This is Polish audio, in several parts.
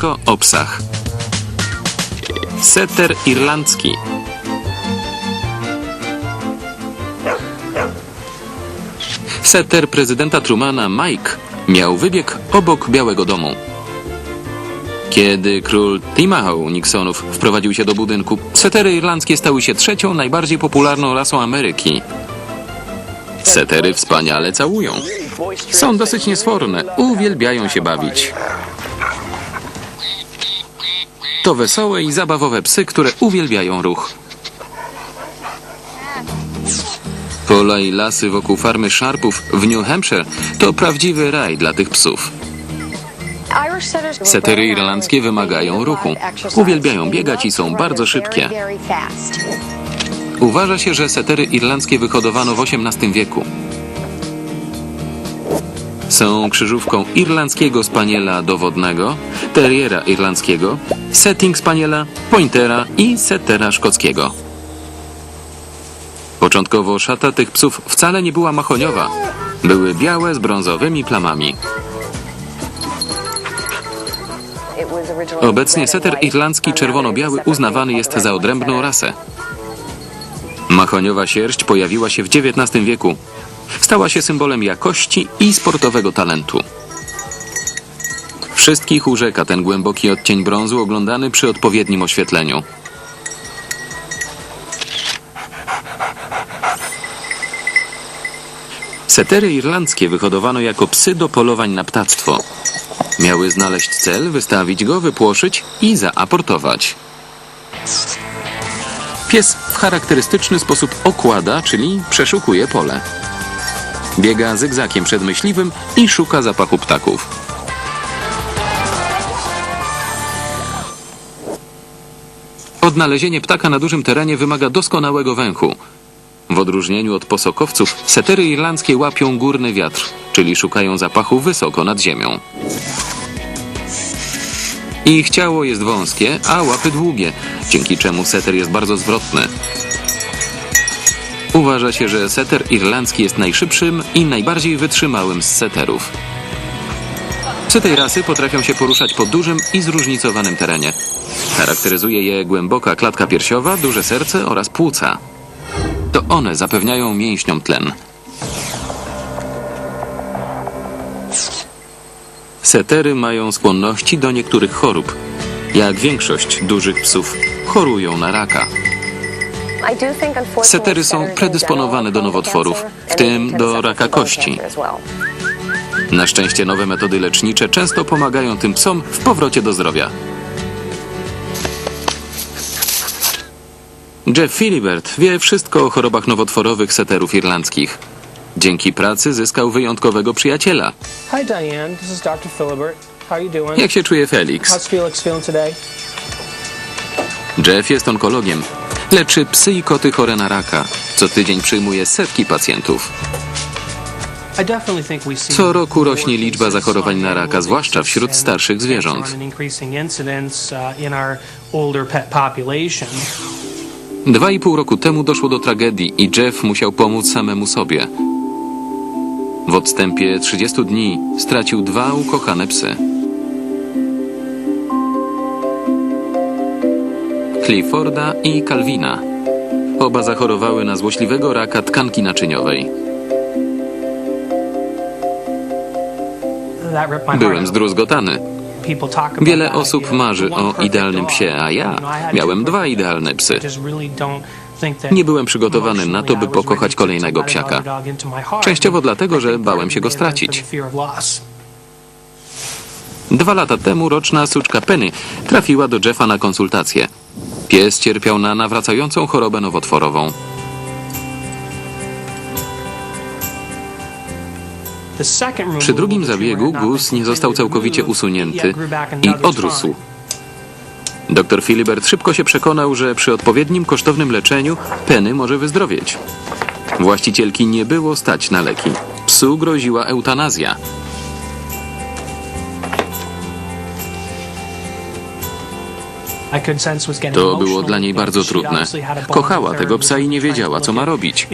Wszystko o psach. Setter irlandzki. Setter prezydenta Trumana Mike miał wybieg obok Białego Domu. Kiedy król Timahoe Nixonów wprowadził się do budynku, setery irlandzkie stały się trzecią najbardziej popularną rasą Ameryki. Setery wspaniale całują. Są dosyć niesforne, uwielbiają się bawić. To wesołe i zabawowe psy, które uwielbiają ruch. Pola i lasy wokół farmy Sharpów w New Hampshire to prawdziwy raj dla tych psów. Setery irlandzkie wymagają ruchu. Uwielbiają biegać i są bardzo szybkie. Uważa się, że setery irlandzkie wyhodowano w XVIII wieku. Są krzyżówką irlandzkiego spaniela dowodnego, terriera irlandzkiego, setting spaniela, pointera i settera szkockiego. Początkowo szata tych psów wcale nie była mahoniowa. Były białe z brązowymi plamami. Obecnie setter irlandzki czerwono-biały uznawany jest za odrębną rasę. Mahoniowa sierść pojawiła się w XIX wieku. Stała się symbolem jakości i sportowego talentu. Wszystkich urzeka ten głęboki odcień brązu oglądany przy odpowiednim oświetleniu. Setery irlandzkie wyhodowano jako psy do polowań na ptactwo. Miały znaleźć cel, wystawić go, wypłoszyć i zaaportować. Pies w charakterystyczny sposób okłada, czyli przeszukuje pole. Biega zygzakiem przed myśliwym i szuka zapachu ptaków. Odnalezienie ptaka na dużym terenie wymaga doskonałego węchu. W odróżnieniu od posokowców, setery irlandzkie łapią górny wiatr, czyli szukają zapachu wysoko nad ziemią. Ich ciało jest wąskie, a łapy długie, dzięki czemu seter jest bardzo zwrotny. Uważa się, że seter irlandzki jest najszybszym i najbardziej wytrzymałym z seterów. Psy tej rasy potrafią się poruszać po dużym i zróżnicowanym terenie. Charakteryzuje je głęboka klatka piersiowa, duże serce oraz płuca. To one zapewniają mięśniom tlen. Setery mają skłonności do niektórych chorób. Jak większość dużych psów, chorują na raka. Setery są predysponowane do nowotworów, w tym do raka kości. Na szczęście nowe metody lecznicze często pomagają tym psom w powrocie do zdrowia. Jeff Filibert wie wszystko o chorobach nowotworowych seterów irlandzkich. Dzięki pracy zyskał wyjątkowego przyjaciela. Hi Diane, this is Dr. Philibert. How you doing? Jak się czuje Felix? How's Felix feeling today? Jeff jest onkologiem. Leczy psy i koty chore na raka. Co tydzień przyjmuje setki pacjentów. Co roku rośnie liczba zachorowań na raka, zwłaszcza wśród starszych zwierząt. uh. Dwa i pół roku temu doszło do tragedii i Jeff musiał pomóc samemu sobie. W odstępie 30 dni stracił dwa ukochane psy. Clifforda i Calvina. Oba zachorowały na złośliwego raka tkanki naczyniowej. Byłem zdruzgotany. Wiele osób marzy o idealnym psie, a ja miałem dwa idealne psy. Nie byłem przygotowany na to, by pokochać kolejnego psiaka. Częściowo dlatego, że bałem się go stracić. Dwa lata temu roczna suczka Penny trafiła do Jeffa na konsultację. Pies cierpiał na nawracającą chorobę nowotworową. Przy drugim zabiegu guz nie został całkowicie usunięty i odrósł. Dr Filibert szybko się przekonał, że przy odpowiednim kosztownym leczeniu Penny może wyzdrowieć. Właścicielki nie było stać na leki. Psu groziła eutanazja. To było dla niej bardzo trudne. Kochała tego psa i nie wiedziała, co ma robić.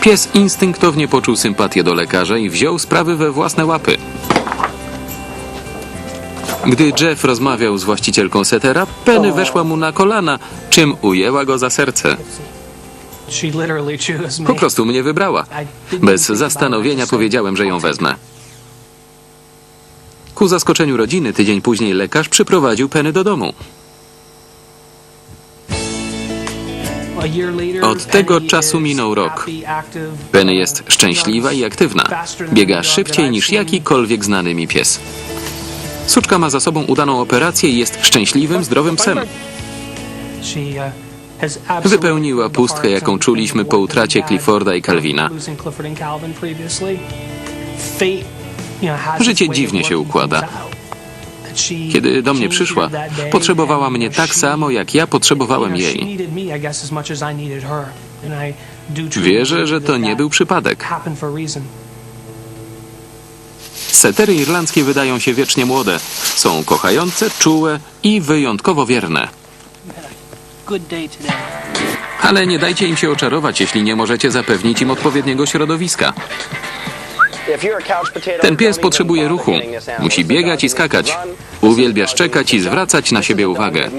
Pies instynktownie poczuł sympatię do lekarza i wziął sprawy we własne łapy. Gdy Jeff rozmawiał z właścicielką setera, Penny weszła mu na kolana, czym ujęła go za serce. Po prostu mnie wybrała. Bez zastanowienia powiedziałem, że ją wezmę. Ku zaskoczeniu rodziny, tydzień później lekarz przyprowadził Penny do domu. Od tego czasu minął rok. Penny jest szczęśliwa i aktywna. Biega szybciej niż jakikolwiek znany mi pies. Suczka ma za sobą udaną operację i jest szczęśliwym, zdrowym psem. Wypełniła pustkę, jaką czuliśmy po utracie Clifforda i Calvina. Życie dziwnie się układa. Kiedy do mnie przyszła, potrzebowała mnie tak samo, jak ja potrzebowałem jej. Wierzę, że to nie był przypadek. Setery irlandzkie wydają się wiecznie młode. Są kochające, czułe i wyjątkowo wierne. Ale nie dajcie im się oczarować, jeśli nie możecie zapewnić im odpowiedniego środowiska. Ten pies potrzebuje ruchu. Musi biegać i skakać. Uwielbia szczekać i zwracać na siebie uwagę.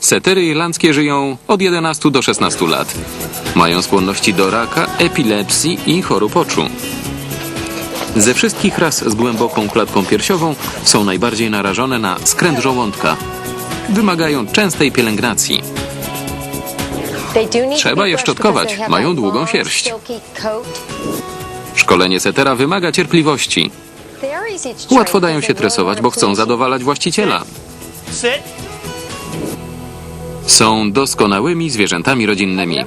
Setery irlandzkie żyją od 11 do 16 lat. Mają skłonności do raka, epilepsji i chorób oczu. Ze wszystkich ras z głęboką klatką piersiową są najbardziej narażone na skręt żołądka. Wymagają częstej pielęgnacji. Trzeba je szczotkować, mają długą sierść. Szkolenie setera wymaga cierpliwości. Łatwo dają się tresować, bo chcą zadowalać właściciela. Są doskonałymi zwierzętami rodzinnymi.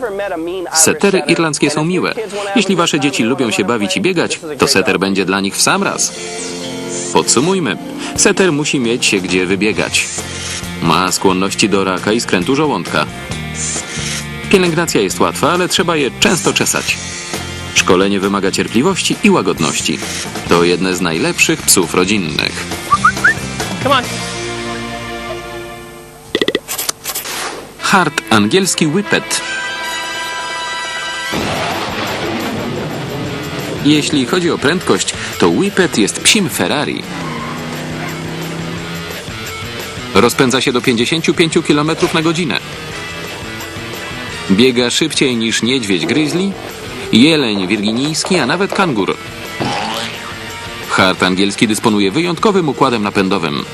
Setery irlandzkie są miłe. Jeśli wasze dzieci lubią się bawić i biegać, to seter będzie dla nich w sam raz. Podsumujmy. Seter musi mieć się gdzie wybiegać. Ma skłonności do raka i skrętu żołądka. Pielęgnacja jest łatwa, ale trzeba je często czesać. Szkolenie wymaga cierpliwości i łagodności. To jedne z najlepszych psów rodzinnych. Come on. Hart angielski whippet. Jeśli chodzi o prędkość, to whippet jest psim Ferrari. Rozpędza się do 55 km na godzinę. Biega szybciej niż niedźwiedź grizzly, jeleń wirginijski, a nawet kangur. Hart angielski dysponuje wyjątkowym układem napędowym.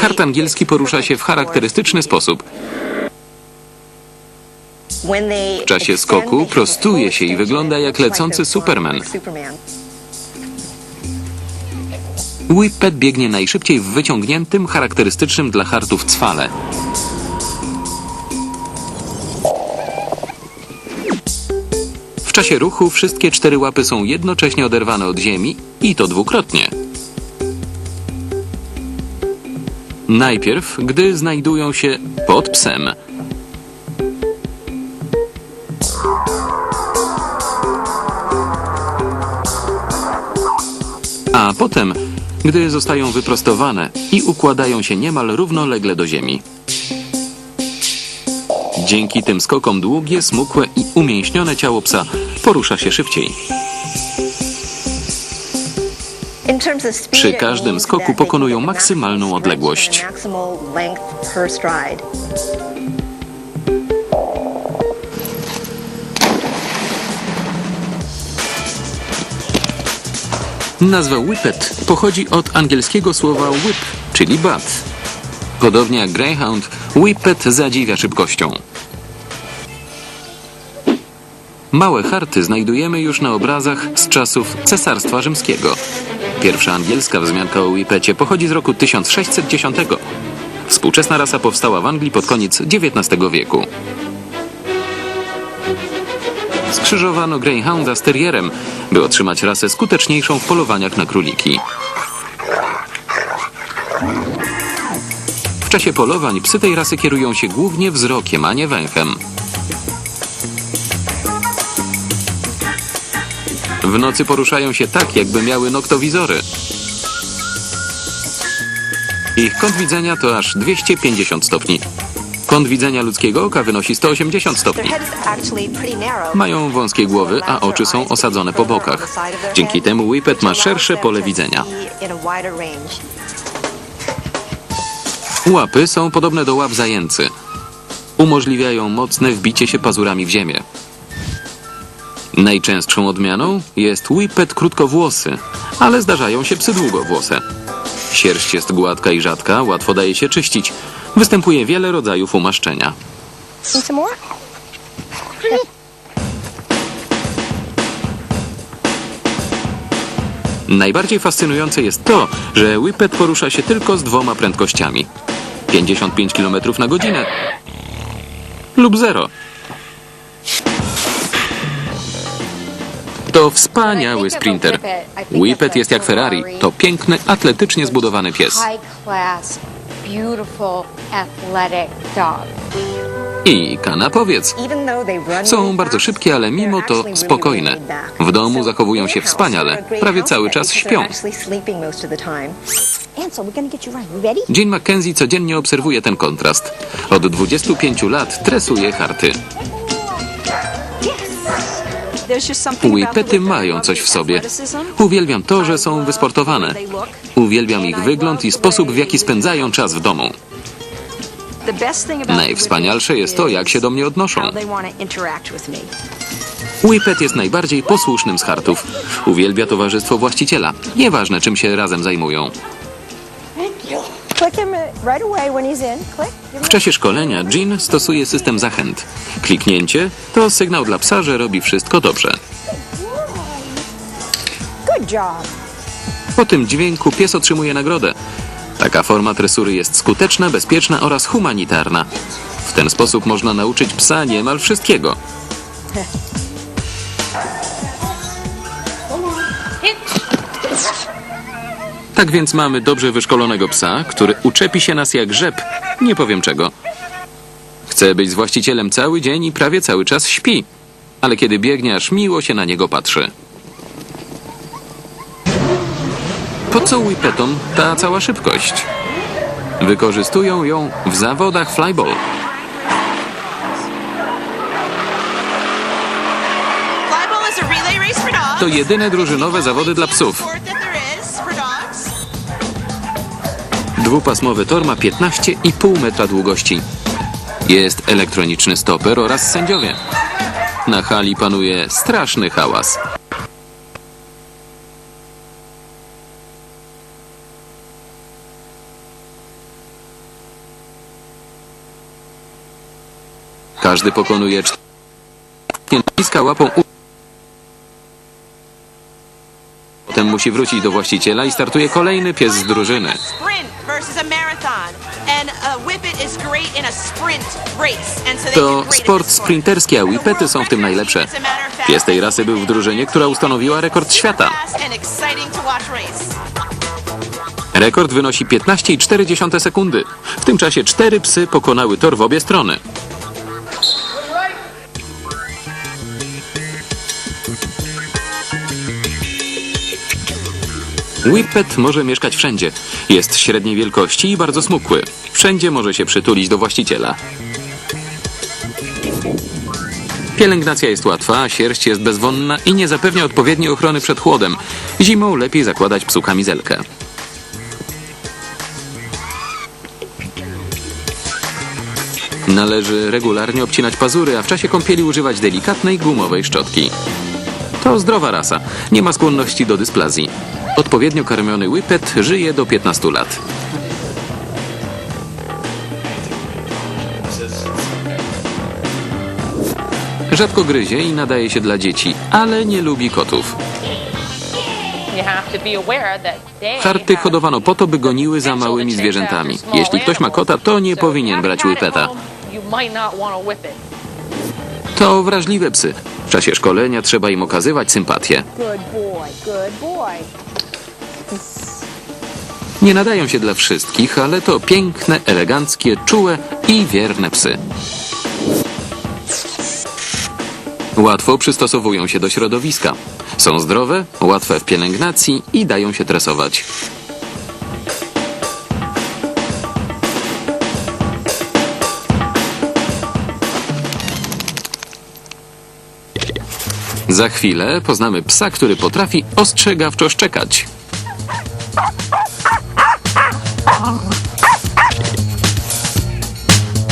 Hart angielski porusza się w charakterystyczny sposób. W czasie skoku prostuje się i wygląda jak lecący Superman. Whippet biegnie najszybciej w wyciągniętym, charakterystycznym dla hartów cwale. W czasie ruchu wszystkie cztery łapy są jednocześnie oderwane od ziemi i to dwukrotnie. Najpierw, gdy znajdują się pod psem. A potem, gdy zostają wyprostowane i układają się niemal równolegle do ziemi. Dzięki tym skokom długie, smukłe i umięśnione ciało psa porusza się szybciej. Przy każdym skoku pokonują maksymalną odległość. Nazwa whippet pochodzi od angielskiego słowa whip, czyli bat. Podobnie jak greyhound, whippet zadziwia szybkością. Małe harty znajdujemy już na obrazach z czasów Cesarstwa Rzymskiego. Pierwsza angielska wzmianka o whippecie pochodzi z roku 1610. Współczesna rasa powstała w Anglii pod koniec XIX wieku. Skrzyżowano Greyhounda z terrierem, by otrzymać rasę skuteczniejszą w polowaniach na króliki. W czasie polowań psy tej rasy kierują się głównie wzrokiem, a nie węchem. W nocy poruszają się tak, jakby miały noktowizory. Ich kąt widzenia to aż 250 stopni. Kąt widzenia ludzkiego oka wynosi 180 stopni. Mają wąskie głowy, a oczy są osadzone po bokach. Dzięki temu Whippet ma szersze pole widzenia. Łapy są podobne do łap zajęcy. Umożliwiają mocne wbicie się pazurami w ziemię. Najczęstszą odmianą jest Whippet krótkowłosy, ale zdarzają się psy długowłose. Sierść jest gładka i rzadka, łatwo daje się czyścić. Występuje wiele rodzajów umaszczenia. Najbardziej fascynujące jest to, że Whippet porusza się tylko z dwoma prędkościami. 55 km na godzinę lub zero. To wspaniały sprinter. Whippet jest jak Ferrari. To piękny, atletycznie zbudowany pies. Beautiful, athletic dog. I kanapowiec. Są bardzo szybkie, ale mimo to spokojne. W domu zachowują się wspaniale. Prawie cały czas śpią. Jean Mackenzie codziennie obserwuje ten kontrast. Od 25 lat tresuje harty. Whippety mają coś w sobie. Uwielbiam to, że są wysportowane. Uwielbiam ich wygląd i sposób, w jaki spędzają czas w domu. Najwspanialsze jest to, jak się do mnie odnoszą. Whippet jest najbardziej posłusznym z hartów. Uwielbia towarzystwo właściciela. Nieważne, czym się razem zajmują. W czasie szkolenia Jean stosuje system zachęt. Kliknięcie to sygnał dla psa, że robi wszystko dobrze. Po tym dźwięku pies otrzymuje nagrodę. Taka forma tresury jest skuteczna, bezpieczna oraz humanitarna. W ten sposób można nauczyć psa niemal wszystkiego. Tak więc mamy dobrze wyszkolonego psa, który uczepi się nas jak rzep. Nie powiem czego. Chce być z właścicielem cały dzień i prawie cały czas śpi. Ale kiedy biegnie, aż miło się na niego patrzy. Po co Whippetom ta cała szybkość? Wykorzystują ją w zawodach flyball. To jedyne drużynowe zawody dla psów. Dwupasmowy tor ma 15,5 metra długości. Jest elektroniczny stoper oraz sędziowie. Na hali panuje straszny hałas. Każdy pokonuje cztery. Łapą u... Potem musi wrócić do właściciela i startuje kolejny pies z drużyny. To great in sport sprinterski, a whippety są w tym najlepsze. Pies tej rasy był w drużynie, która ustanowiła rekord świata. to. Rekord wynosi 15,4 sekundy. W tym czasie cztery psy pokonały tor w obie strony. Whippet może mieszkać wszędzie. Jest średniej wielkości i bardzo smukły. Wszędzie może się przytulić do właściciela. Pielęgnacja jest łatwa, sierść jest bezwonna i nie zapewnia odpowiedniej ochrony przed chłodem. Zimą lepiej zakładać psu kamizelkę. Należy regularnie obcinać pazury, a w czasie kąpieli używać delikatnej gumowej szczotki. To zdrowa rasa, nie ma skłonności do dysplazji. Odpowiednio karmiony Whippet żyje do 15 lat. Rzadko gryzie i nadaje się dla dzieci, ale nie lubi kotów. Harty hodowano po to, by goniły za małymi zwierzętami. Jeśli ktoś ma kota, to nie powinien brać Whippeta. To wrażliwe psy. W czasie szkolenia trzeba im okazywać sympatię. Nie nadają się dla wszystkich, ale to piękne, eleganckie, czułe i wierne psy. Łatwo przystosowują się do środowiska. Są zdrowe, łatwe w pielęgnacji i dają się tresować. Za chwilę poznamy psa, który potrafi ostrzegawczo szczekać.